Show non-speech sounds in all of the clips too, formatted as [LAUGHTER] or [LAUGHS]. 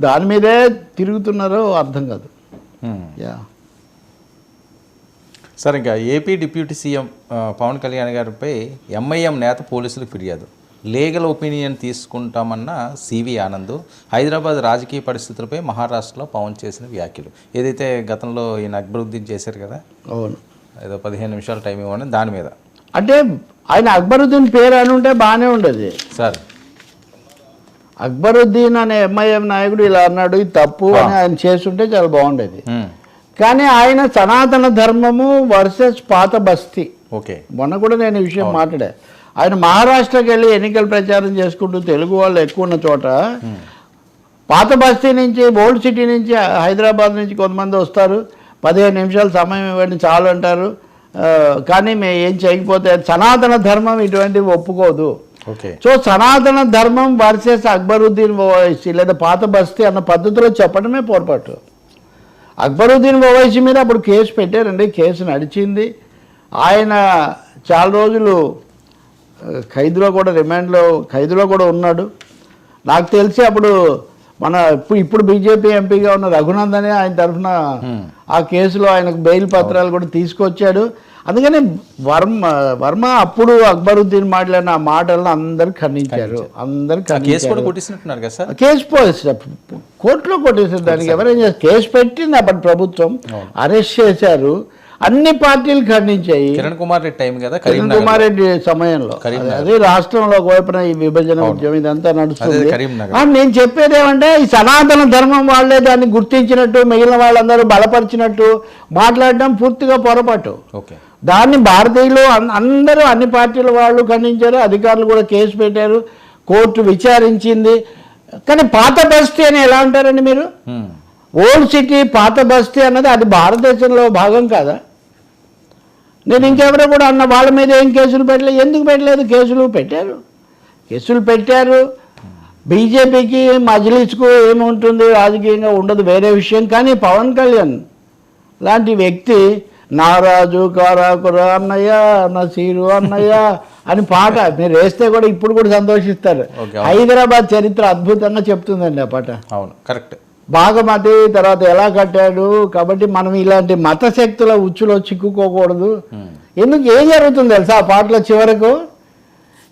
దాని మీదే తిరుగుతున్నారో అర్థం కాదు. హ్మ్. యా. సార్ ఇంకా AP deputy CM Pawan Kalyan గారిపై ఎంఐఎం నేత పోలీసులకు ఫిర్యాదు. లీగల్ ఒపీనియన్ తీసుకుంటామన్న సివి ఆనంద్ హైదరాబాద్ రాజకీయ పరిస్థితులపై మహారాష్ట్రలో పవన్ చేసిన వ్యాఖ్యలు. ఏదైతే గతంలో ఈయన అక్బరుద్దీన్ చేశారు కదా? అవును. ఏదో పదిహేను నిమిషాలు టైం ఇవ్వండి దాని మీద. అంటే ఆయన అక్బరుద్దీన్ పేరు అని ఉంటే బాగానే ఉండేది. సార్ అక్బరుద్దీన్ అనే ఎంఐఎం నాయకుడు ఇలా అన్నాడు ఇది తప్పు అని ఆయన చేస్తుంటే చాలా బాగుండేది. కానీ ఆయన సనాతన ధర్మము వర్సెస్ పాత బస్తీ. ఓకే. మొన్న కూడా నేను ఈ విషయం మాట్లాడా. ఆయన మహారాష్ట్రకి వెళ్ళి ఎన్నికల ప్రచారం చేసుకుంటూ తెలుగు వాళ్ళు ఎక్కువ ఉన్న చోట పాత బస్తీ నుంచి ఓల్డ్ సిటీ నుంచి హైదరాబాద్ నుంచి కొంతమంది వస్తారు. పదిహేను నిమిషాలు సమయం ఇవ్వండి చాలు అంటారు. కానీ మేము ఏం చేయకపోతే సనాతన ధర్మం ఇటువంటివి ఒప్పుకోదు. సో సనాతన ధర్మం వర్సెస్ అక్బరుద్దీన్ ఓవైసీ లేదా పాత బస్తీ అన్న పద్ధతిలో చెప్పడమే పొరపాటు. అక్బరుద్దీన్ ఓవైసీ మీద అప్పుడు కేసు పెట్టారండి కేసు నడిచింది. ఆయన చాలా రోజులు ఖైదులో కూడా రిమాండ్లో ఖైదులో కూడా ఉన్నాడు. నాకు తెలిసి అప్పుడు మన ఇప్పుడు ఇప్పుడు బీజేపీ ఎంపీగా ఉన్న రఘునందనే ఆయన తరఫున ఆ కేసులో ఆయనకు బెయిల్ పత్రాలు కూడా తీసుకొచ్చాడు. అందుకని వర్మ వర్మ అప్పుడు అక్బరుద్దీన్ మాట్లాడిన ఆ మాటలను అందరు ఖండించారు. అందరు కేసు కదా సార్? పోలీసు కోర్టులో కొట్టేసారు దానికి ఎవరేం చేస్తారు? కేసు పెట్టింది అప్పటి ప్రభుత్వం. అరెస్ట్ చేశారు. అన్ని పార్టీలు ఖండించాయి. కిరణ్ కుమార్ రెడ్డి టైం కదా కిరణ్ కుమార్ రెడ్డి సమయంలో. అదే రాష్ట్రంలో ఒకవైపున ఈ విభజన ఉద్యమం ఇదంతా నడుస్తుంది. నేను చెప్పేది ఏమంటే ఈ సనాతన ధర్మం వాళ్ళే దాన్ని గుర్తించినట్టు మిగిలిన వాళ్ళందరూ బలపరిచినట్టు మాట్లాడడం పూర్తిగా పొరపాటు. ఓకే. దాన్ని భారతీయులు అందరూ అన్ని పార్టీల వాళ్ళు ఖండించారు అధికారులు కూడా కేసు పెట్టారు కోర్టు విచారించింది. కానీ పాత బస్తీ అని ఎలా అంటారండి మీరు. ఓల్డ్ సిటీ పాత బస్తీ అన్నది అది భారతదేశంలో భాగం కాదా? నేను ఇంకెవరో కూడా అన్న వాళ్ళ మీద ఏం కేసులు పెట్టలేదు ఎందుకు పెట్టలేదు? కేసులు పెట్టారు. కేసులు పెట్టారు. బీజేపీకి మజ్లిస్కు ఏముంటుంది? రాజకీయంగా ఉండదు వేరే విషయం. కానీ పవన్ కళ్యాణ్ లాంటి వ్యక్తి నారాజు కారాకుర అన్నయ్య నసీరు అన్నయ్య అని పాట మీరు వేస్తే కూడా ఇప్పుడు కూడా సంతోషిస్తారు. హైదరాబాద్ చరిత్ర అద్భుతంగా చెప్తుందండి ఆ పాట. అవును కరెక్ట్. బాగమతి తర్వాత ఎలా కట్టాడు? కాబట్టి మనం ఇలాంటి మత శక్తుల ఉచ్చులో చిక్కుకోకూడదు. ఎందుకు ఏం జరుగుతుంది తెలుసా ఆ పాటలో చివరకు?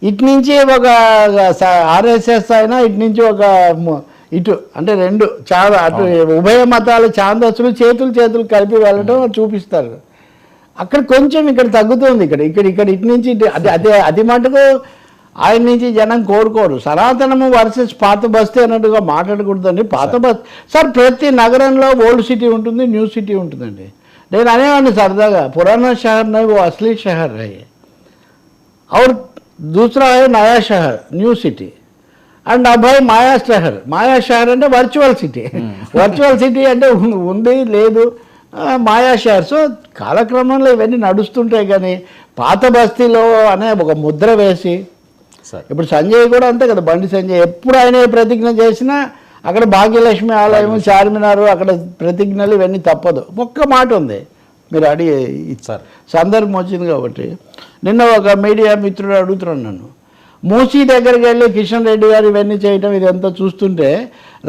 ఇటు నుంచి ఒక ఆర్ఎస్ఎస్ అయినా ఇటు నుంచి ఒక ఇటు అంటే రెండు చాలా అటు ఉభయ మతాల ఛాందస్సులు చేతులు చేతులు కలిపి వెళ్ళడం చూపిస్తారు అక్కడ కొంచెం ఇక్కడ తగ్గుతుంది ఇక్కడ ఇక్కడ ఇక్కడ ఇటు నుంచి ఇటు అది అదే అది మటుకు ఆయన నుంచి జనం కోరుకోరు సనాతనము వర్సెస్ పాత బస్తీ అన్నట్టుగా మాట్లాడకూడదండి పాత బస్ సార్ ప్రతి నగరంలో ఓల్డ్ సిటీ ఉంటుంది న్యూ సిటీ ఉంటుందండి నేను అనేవాడిని సరదాగా పురానా షహర్ నై वो असली शहर है ये और दूसरा है नया शहर न्यू सिटी అండ్ అబ్బాయి మాయా షహర్ మాయా షహర్ అంటే వర్చువల్ సిటీ వర్చువల్ సిటీ అంటే ఉంది లేదు. మాయా షహర్ సో కాలక్రమంలో ఇవన్నీ నడుస్తుంటాయి కానీ పాత బస్తీలో అనే ఒక ముద్ర వేసి సార్. ఇప్పుడు సంజయ్ కూడా అంతే కదా బండి సంజయ్. ఎప్పుడు ఆయన ప్రతిజ్ఞ చేసినా అక్కడ భాగ్యలక్ష్మి ఆలయం చార్మినార్ అక్కడ ప్రతిజ్ఞలు ఇవన్నీ తప్పదు. ఒక్క మాట ఉంది. మీరు అడిగే సార్. సందర్భం వచ్చింది కాబట్టి. నిన్న ఒక మీడియా మిత్రుడు అడుగుతున్నాడు నన్ను. మూసీ దగ్గరికి వెళ్ళి కిషన్ రెడ్డి గారు ఇవన్నీ చేయటం ఇదంతా చూస్తుంటే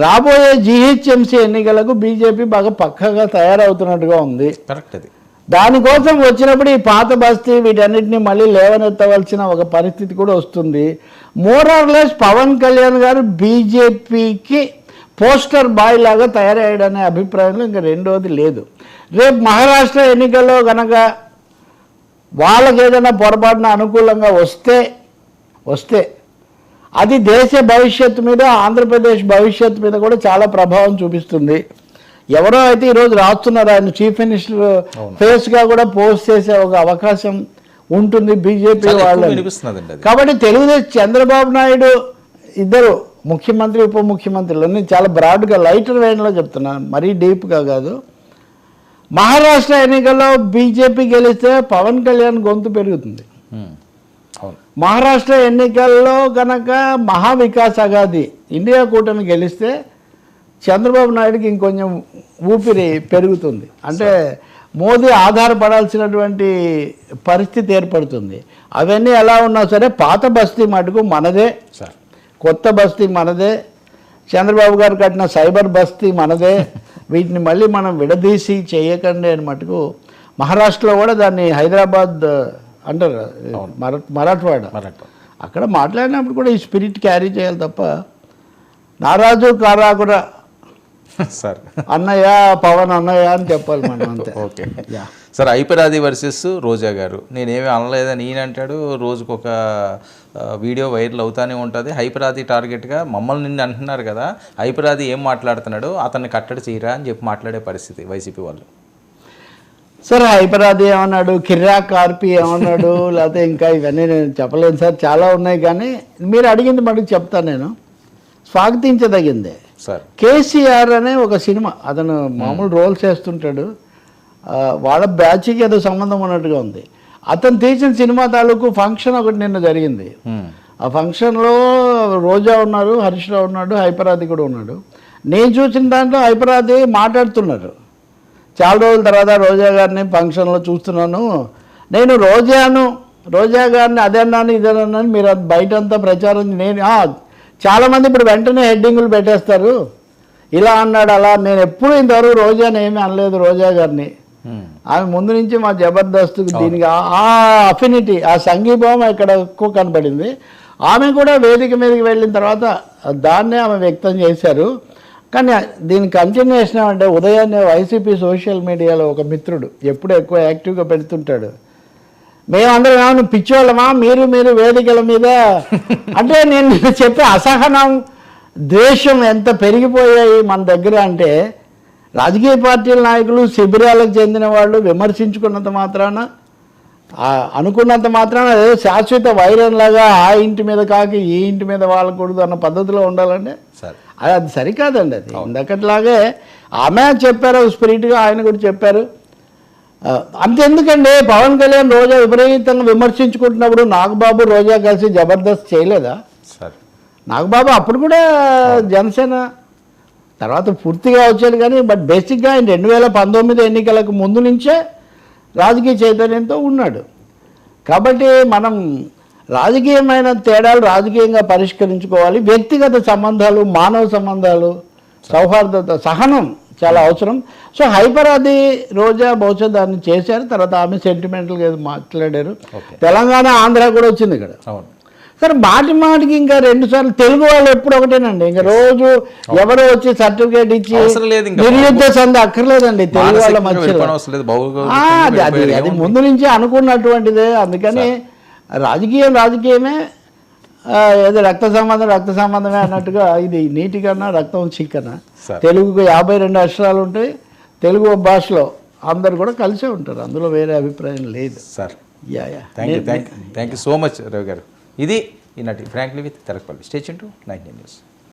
రాబోయే జీహెచ్ఎంసీ ఎన్నికలకు బీజేపీ బాగా పక్కగా తయారవుతున్నట్టుగా ఉంది. కరెక్ట్ అది. దానికోసం వచ్చినప్పుడు ఈ పాత బస్తీ వీటన్నిటిని మళ్ళీ లేవనెత్తవలసిన ఒక పరిస్థితి కూడా వస్తుంది. More or less Pawan Kalyan గారు బీజేపీకి పోస్టర్ బాయ్ లాగా తయారయ్యాడనే అభిప్రాయంలో ఇంకా రెండోది లేదు. రేపు మహారాష్ట్ర ఎన్నికల్లో కనుక వాళ్ళకి ఏదైనా పొరపాటున అనుకూలంగా వస్తే వస్తే అది దేశ భవిష్యత్తు మీద ఆంధ్రప్రదేశ్ భవిష్యత్తు మీద కూడా చాలా ప్రభావం చూపిస్తుంది. ఎవరో అయితే ఈరోజు రాస్తున్నారు ఆయన చీఫ్ మినిస్టర్ ఫేస్గా కూడా పోస్ట్ చేసే ఒక అవకాశం ఉంటుంది బీజేపీ వాళ్ళు కాబట్టి తెలుగుదేశం చంద్రబాబు నాయుడు ఇద్దరు ముఖ్యమంత్రి ఉప ముఖ్యమంత్రులు నేను చాలా బ్రాడ్గా లైటర్ వేయంలో చెప్తున్నాను మరీ డీప్గా కాదు. మహారాష్ట్ర ఎన్నికల్లో బీజేపీ గెలిస్తే పవన్ కళ్యాణ్ గొంతు పెరుగుతుంది. మహారాష్ట్ర ఎన్నికల్లో కనుక మహావికాస్ అగాది ఇండియా కూటమి గెలిస్తే చంద్రబాబు నాయుడుకి ఇంకొంచెం ఊపిరి పెరుగుతుంది. అంటే మోదీ ఆధారపడాల్సినటువంటి పరిస్థితి ఏర్పడుతుంది. అవన్నీ ఎలా ఉన్నా సరే పాత బస్తీ మటుకు మనదే. కొత్త బస్తీ మనదే. చంద్రబాబు గారు కట్టిన సైబర్ బస్తీ మనదే. వీటిని మళ్ళీ మనం విడదీసి చేయకండి అని మటుకు మహారాష్ట్రలో కూడా దాన్ని హైదరాబాద్ అంటారు మర మరాఠవాడ. మరట్టు అక్కడ మాట్లాడినప్పుడు కూడా ఈ స్పిరిట్ క్యారీ చేయాలి తప్ప నారాజు కారాకురా [LAUGHS] సార్. అన్నయ్య పవన్ అన్నయ్య అని చెప్పాలి మనం [LAUGHS] అంతే. ఓకే. యా. సార్ ఐపరాది వర్సెస్ రోజా గారు. నేనేమి అనలేదని ఈయన అంటాడు రోజుకు ఒక వీడియో వైరల్ అవుతానే ఉంటుంది. హైపరాది టార్గెట్గా మమ్మల్ని నిన్ను అంటున్నారు కదా హైపరాది ఏం మాట్లాడుతున్నాడు అతన్ని కట్టడి చేయరా అని చెప్పి మాట్లాడే పరిస్థితి వైసీపీ వాళ్ళు. సార్ హైపరాది ఏమన్నాడు? కిర్రా కార్పి ఏమన్నాడు? [LAUGHS] లేకపోతే ఇంకా ఇవన్నీ నేను చెప్పలేను సార్. చాలా ఉన్నాయి కానీ మీరు అడిగింది మటుకు చెప్తాను నేను. స్వాగతించదగిందే. సార్. కేసీఆర్ అనే ఒక సినిమా అతను మామూలు రోల్స్ చేస్తుంటాడు ఆ, వాళ్ళ బ్యాచ్కి ఏదో సంబంధం ఉన్నట్టుగా ఉంది. అతను తీసిన సినిమా తాలూకు ఫంక్షన్ ఒకటి నిన్న జరిగింది. హ్మ్. ఆ ఫంక్షన్లో రోజా ఉన్నారు హరీష్ రావు ఉన్నాడు హైపరాది కూడా ఉన్నాడు. నేను చూసిన దాంట్లో హైపరాది మాట్లాడుతున్నారు. చాలా రోజుల తర్వాత రోజా గారిని ఫంక్షన్లో చూస్తున్నాను. నేను రోజాను రోజా గారిని అదన్నాను ఇదన్నాను మీరు అది బయట అంతా ప్రచారం నేను చాలామంది ఇప్పుడు వెంటనే హెడ్డింగులు పెట్టేస్తారు. ఇలా అన్నాడు అలా నేను ఎప్పుడు ఇంతవరకు రోజాని ఏమీ అనలేదు రోజా గారిని. ఆమె ముందు నుంచి మా జబర్దస్త్ దీనికి ఆ- ఆ అఫినిటీ ఆ సంఘీభావం ఇక్కడ ఎక్కువ కనపడింది. ఆమె కూడా వేదిక మీదకి వెళ్ళిన తర్వాత దాన్నే ఆమె వ్యక్తం చేశారు. కానీ దీని కంటిన్యూషన్ అంటే ఉదయాన్నే వైసీపీ సోషల్ మీడియాలో ఒక మిత్రుడు ఎప్పుడు ఎక్కువ యాక్టివ్గా పెడుతుంటాడు. మేమందరం ఏమన్నా పిచ్చోళ్ళమా? మీరు మీరు వేదికల మీద? అంటే నేను చెప్పే అసహనం ద్వేషం ఎంత పెరిగిపోయాయి మన దగ్గర అంటే రాజకీయ పార్టీల నాయకులు శిబిరాలకు చెందిన వాళ్ళు విమర్శించుకున్నంత మాత్రాన అనుకున్నంత మాత్రాన ఏదో శాశ్వత వైరం లాగా ఆ ఇంటి మీద కాకి ఈ ఇంటి మీద వాళ్ళకూడదు అన్న పద్ధతిలో ఉండాలంటే సార్. అది అది సరికాదండి అది. ఇందకట్లాగే ఆమె చెప్పారు స్పిరిట్గా ఆయన కూడా చెప్పారు. అంతెందుకండి పవన్ కళ్యాణ్ రోజా విపరీతంగా విమర్శించుకుంటున్నప్పుడు నాగబాబు రోజా కలిసి జబర్దస్త్ చేయలేదా? సార్. నాగబాబు అప్పుడు కూడా జనసేన. తర్వాత పూర్తిగా వచ్చాడు కానీ బట్ బేసిక్గా ఆయన రెండు వేల పంతొమ్మిది ఎన్నికలకు ముందు నుంచే రాజకీయ చైతన్యంతో ఉన్నాడు. కాబట్టి మనం రాజకీయమైన తేడాలు రాజకీయంగా పరిష్కరించుకోవాలి. వ్యక్తిగత సంబంధాలు మానవ సంబంధాలు సౌహార్దత సహనం చాలా అవసరం. సో హైపర్ అది రోజా బహుశా దాన్ని చేశారు. తర్వాత ఆమె సెంటిమెంటల్గా మాట్లాడారు. తెలంగాణ ఆంధ్ర కూడా వచ్చింది ఇక్కడ. అవును. సరే మాటి మాటికి ఇంకా రెండు సార్లు తెలుగు వాళ్ళు ఎప్పుడు ఒకటేనండి. ఇంకా రోజు ఎవరో వచ్చి సర్టిఫికేట్ ఇచ్చి అవసరం లేదు ఇంకా. నిర్యుద్ధ సంధి అక్కర్లేదండి. తెలుగు వాళ్ళ ఆ, అది అది? ముందు నుంచి అనుకున్నటువంటిదే. అందుకని రాజకీయం రాజకీయమే ఏదో రక్త సంబంధం రక్త సంబంధమే అన్నట్టుగా ఇది నీటి కన్నా రక్తం చిక్కన. తెలుగుకు యాభై రెండు అక్షరాలు ఉంటాయి. తెలుగు భాషలో అందరు కూడా కలిసే ఉంటారు. అందులో వేరే అభిప్రాయం లేదు. Sir. Yeah yeah thank you thank you so much Ravi గారు. ఇది ఈనాటి frankly with Telakapalli. Station to nine news